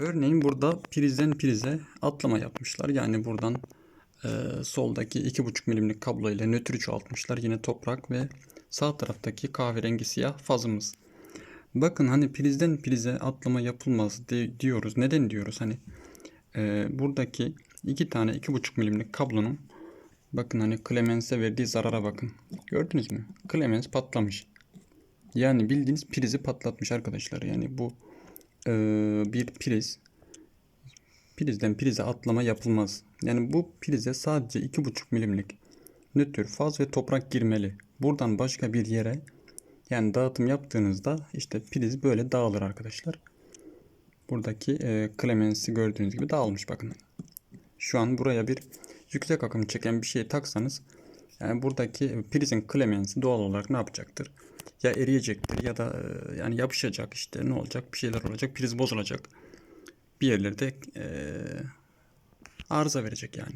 Örneğin burada prizden prize atlama yapmışlar. Yani buradan e, soldaki 2,5 milimlik kablo ile nötrü çoğaltmışlar. Yine toprak ve sağ taraftaki kahverengi siyah fazımız. Bakın hani prizden prize atlama yapılmaz di- diyoruz. Neden diyoruz? Hani e, buradaki iki tane 2,5 milimlik kablonun bakın hani Clemens'e verdiği zarara bakın. Gördünüz mü? Clemens patlamış. Yani bildiğiniz prizi patlatmış arkadaşlar. Yani bu e, bir priz prizden prize atlama yapılmaz. Yani bu prize sadece 2,5 milimlik nötr faz ve toprak girmeli. Buradan başka bir yere yani dağıtım yaptığınızda işte priz böyle dağılır arkadaşlar. Buradaki e, Clemens'i gördüğünüz gibi dağılmış bakın. Şu an buraya bir yüksek akım çeken bir şey taksanız yani buradaki prizin Clemens'i doğal olarak ne yapacaktır? Ya eriyecektir ya da e, yani yapışacak işte ne olacak bir şeyler olacak priz bozulacak. Bir yerlerde e, arıza verecek yani.